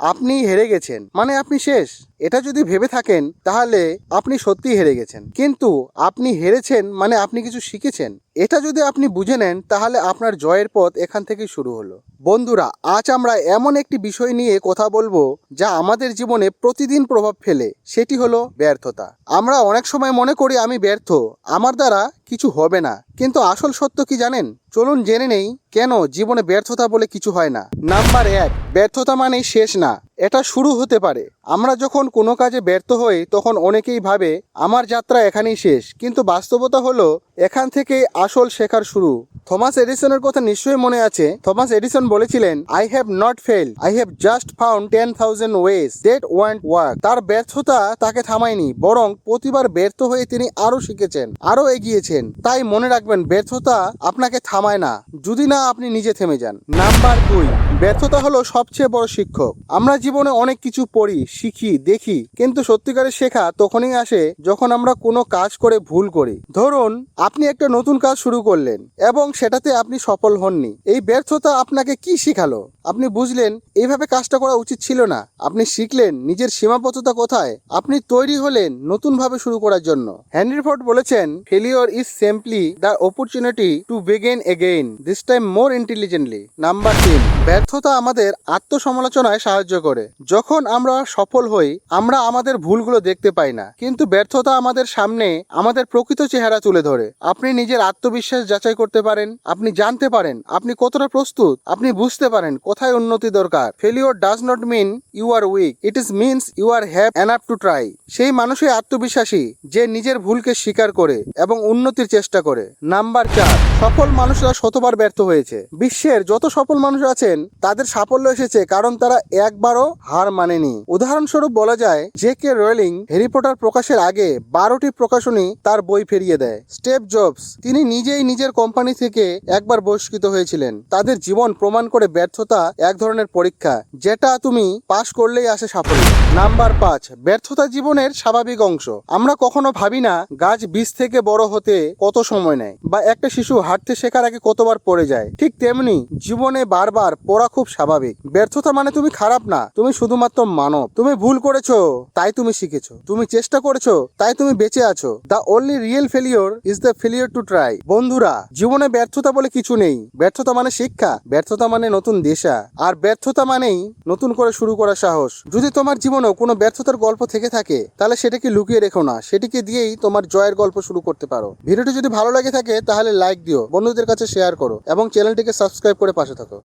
আপনি হেরে গেছেন। মানে আপনি শেষ। এটা যদি ভেবে থাকেন, তাহলে আপনি সত্যিই হেরে গেছেন। কিন্তু আপনি হেরেছেন মানে আপনি কিছু শিখেছেন। এটা যদি আপনি বুঝে নেন, তাহলে আপনার জয়ের পথ এখান থেকেই শুরু হলো। বন্ধুরা, আজ আমরা এমন একটি বিষয় নিয়ে কথা বলব, যা আমাদের জীবনে প্রতিদিন প্রভাব ফেলে। সেটি হলো ব্যর্থতা। আমরা অনেক সময় মনে করি আমি ব্যর্থ, আমার দ্বারা কিছু হবে না। কিন্তু আসল সত্য কি জানেন? চলুন জেনে নেই, কেন জীবনে ব্যর্থতা বলে কিছু হয় না। নাম্বার এক, ব্যর্থতা মানেই শেষ না। এটা শুরু হতে পারে। আমরা যখন কোনো কাজে ব্যর্থ হই, তখন অনেকেই ভাবে, আমার যাত্রা এখানেই শেষ। কিন্তু বাস্তবতা হলো এখান থেকেই আসল শেখার শুরু। থমাস এডিসনের কথা নিশ্চয়ই মনে আছে। থমাস এডিসন বলেছিলেন I have not fail I have just found ten thousand ways that won't work তার ব্যর্থতা তাকে থামায়নি, বরং প্রতিবার ব্যর্থ হয়ে তিনি আরও শিখেছেন আরও এগিয়েছেন। তাই মনে রাখবেন, ব্যর্থতা আপনাকে থামায় না, যদি না আপনি নিজে থেমে যান। নাম্বার দুই, ব্যর্থতা হলো সবচেয়ে বড় শিক্ষক। আমরা জীবনে অনেক কিছু পড়ি, শিখি, দেখি, কিন্তু সত্যিকারের শেখা তখনই আসে যখন আমরা কোনো কাজ করে ভুল করি। ধরুন আপনি একটা নতুন কাজ শুরু করলেন এবং সেটাতে আপনি সফল হননি। এই ব্যর্থতা আপনাকে কি শিখালো? আপনি বুঝলেন, এইভাবে কাজটা করা উচিত ছিল না। আপনি শিখলেন নিজের সীমাবদ্ধতা কোথায়? আপনি তৈরি হলেন নতুনভাবে শুরু করার জন্য। হেনরি ফোর্ড বলেছেন failure is simply the opportunity to begin again this time more intelligently number তিন, ব্যর্থতা আমাদের আত্মসমালোচনায় সাহায্য করে। যখন আমরা সফল হই, আমরা আমাদের ভুলগুলো দেখতে পাই না। কিন্তু ব্যর্থতা আমাদের সামনে আমাদের প্রকৃত চেহারা তুলে ধরে। আপনি নিজের আত্মবিশ্বাস যাচাই করতে পারেন, আপনি জানতে পারেন, আপনি কতটা প্রস্তুত, আপনি বুঝতে পারেন কোথায় উন্নতি দরকার। Failure does not mean you are weak it is means you are have enough to try সেই মানুষই আত্মবিশ্বাসী, যে নিজের ভুলকে স্বীকার করে এবং উন্নতির চেষ্টা করে। নাম্বার চার, সফল মানুষরা শতবার ব্যর্থ হয়েছে। বিশ্বের যত সফল মানুষ আছেন, তাদের সাফল্য এসেছে কারণ তারা একবারও হার মানেনি। উদাহরণস্বরূপ বলা যায় J K Rowling Harry Potter প্রকাশের আগে বারোটি প্রকাশনী তার বই ফিরিয়ে দেয়। স্টেপ জবস, তিনি নিজেই নিজের কোম্পানি থেকে একবার বহিষ্কৃত হয়েছিলেন। তাদের জীবন প্রমাণ করে ব্যর্থতা এক ধরনের পরীক্ষা, যেটা তুমি পাশ করলেই আসে সাফল্য। নাম্বার পাঁচ, ব্যর্থতা জীবনের স্বাভাবিক অংশ। আমরা কখনো ভাবি না, গাছ বীজ থেকে বড় হতে কত সময় নেয়, বা একটা শিশু হাঁটতে শেখার আগে কতবার পড়ে যায়। ঠিক তেমনি জীবনে বারবার পড়া খুব স্বাভাবিক। ব্যর্থতা মানে তুমি খারাপ না, তুমি শুধুমাত্র মানব। তুমি ভুল করেছ, তাই তুমি শিখেছো। তুমি চেষ্টা করেছ, তাই তুমি বেঁচে আছো। The only real failure is the failure to try বন্ধুরা, জীবনে ব্যর্থতা বলে কিছু নেই। ব্যর্থতা মানে শিক্ষা, ব্যর্থতা মানে নতুন দেশা। আর ব্যর্থতা মানেই নতুন করে শুরু করা সাহস। যদি তোমার জীবনেও কোনো ব্যর্থতার গল্প থেকে থাকে, তাহলে সেটাকে লুকিয়ে রেখো না। সেটিকে দিয়েই তোমার জয়ের গল্প শুরু করতে পারো। ভিডিওটি যদি ভালো লাগে থাকে, তাহলে লাইক দিও। বন্ধুদের কাছে শেয়ার করো। এবং চ্যানেলটিকে সাবস্ক্রাইব করে পাশে থাকো।